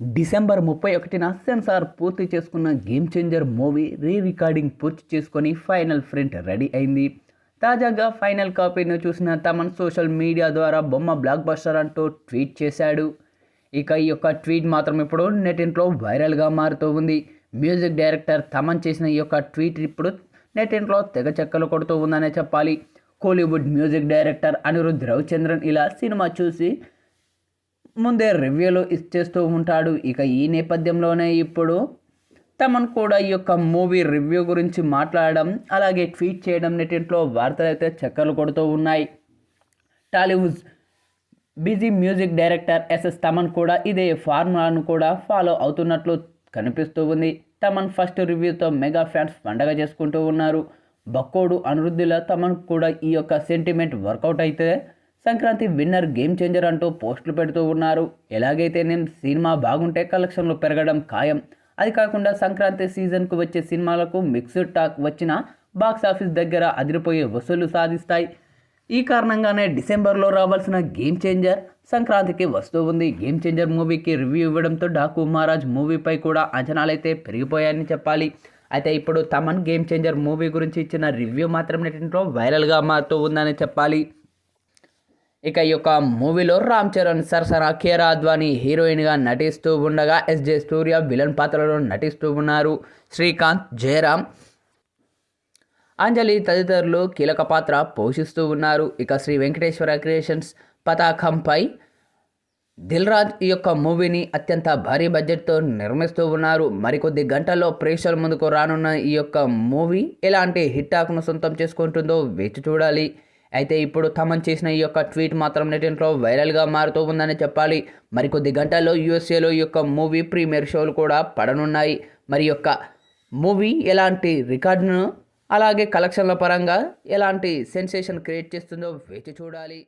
December ముప్పై ఒకటిన censor పూర్తి చేసుకున్న game changer movie re recording పూర్తి చేసుకొని ఫైనల్ ప్రింట్ రెడీ అయింది. తాజాగా ఫైనల్ కాపీని చూసిన తమన్ సోషల్ మీడియా ద్వారా బొమ్మ బ్లాక్ బస్టర్ అంటూ ట్వీట్ చేశాడు. ఇక ఈ యొక్క ట్వీట్ మాత్రం ఇప్పుడు నెటింట్లో వైరల్గా మారుతూ ఉంది. మ్యూజిక్ డైరెక్టర్ తమన్ చేసిన ఈ యొక్క ట్వీట్ ఇప్పుడు నెటింట్లో తెగ చెక్కలు కొడుతూ ఉందనే చెప్పాలి. కోలీవుడ్ మ్యూజిక్ డైరెక్టర్ అనిరుద్ రవిచంద్రన్ ఇలా సినిమా చూసి ముందే రివ్యూలు ఇచ్చేస్తూ ఉంటాడు. ఇక ఈ నేపథ్యంలోనే ఇప్పుడు తమను కూడా ఈ యొక్క మూవీ రివ్యూ గురించి మాట్లాడడం అలాగే ట్వీట్ చేయడం నెటింట్లో వార్తలు అయితే చక్కర్లు కొడుతూ ఉన్నాయి. Tollywood busy music director S S Thaman కూడా ఇదే ఫార్ములాను కూడా ఫాలో అవుతున్నట్లు కనిపిస్తూ ఉంది. తమన్ ఫస్ట్ రివ్యూతో మెగా ఫ్యాన్స్ పండగ చేసుకుంటూ ఉన్నారు. బక్కోడు అనిరుద్ధిలో తమన్ కూడా ఈ యొక్క సెంటిమెంట్ వర్కౌట్ అయితే సంక్రాంతి విన్నర్ గేమ్ చేంజర్ అంటూ పోస్టులు పెడుతూ ఉన్నారు. ఎలాగైతే నేను సినిమా బాగుంటే కలెక్షన్లు పెరగడం ఖాయం. అది కాకుండా సంక్రాంతి సీజన్కు వచ్చే సినిమాలకు మిక్స్డ్ టాక్ వచ్చిన బాక్స్ ఆఫీస్ దగ్గర అదిరిపోయే వసూళ్ళు సాధిస్తాయి. ఈ కారణంగానే డిసెంబర్లో రావాల్సిన గేమ్ చేంజర్ సంక్రాంతికి వస్తూ ఉంది. గేమ్ చేంజర్ మూవీకి రివ్యూ ఇవ్వడంతో డాకు మహారాజ్ మూవీపై కూడా అంచనాలైతే పెరిగిపోయాయని చెప్పాలి. అయితే ఇప్పుడు తమన్ గేమ్ చేంజర్ మూవీ గురించి ఇచ్చిన రివ్యూ మాత్రం నెట్లో వైరల్గా మారుతూ ఉందని చెప్పాలి. ఇక ఈ యొక్క మూవీలో రామ్ చరణ్ సరసన కేరా అద్వానీ హీరోయిన్గా నటిస్తూ ఉండగా ఎస్జే సూర్య విలన్ పాత్రలో నటిస్తూ ఉన్నారు. శ్రీకాంత్ జయరామ్ అంజలి తదితరులు కీలక పాత్ర పోషిస్తూ ఉన్నారు. ఇక శ్రీ వెంకటేశ్వర క్రియేషన్స్ పతాకంపై దిల్రాజ్ ఈ యొక్క మూవీని అత్యంత భారీ బడ్జెట్తో నిర్మిస్తూ ఉన్నారు. మరికొద్ది గంటల్లో ప్రేక్షకుల ముందుకు రానున్న ఈ యొక్క మూవీ ఎలాంటి హిట్ టాక్ను సొంతం చేసుకుంటుందో వేచి చూడాలి. అయితే ఇప్పుడు తమన్ చేసిన ఈ యొక్క ట్వీట్ మాత్రం నెటింట్లో వైరల్గా మారుతూ ఉందని చెప్పాలి. మరికొద్ది గంటల్లో యూఎస్ఏలో ఈ యొక్క మూవీ ప్రీమియర్ షోలు కూడా పడనున్నాయి. మరి యొక్క మూవీ ఎలాంటి రికార్డును అలాగే కలెక్షన్ల పరంగా ఎలాంటి సెన్సేషన్ క్రియేట్ చేస్తుందో వేచి చూడాలి.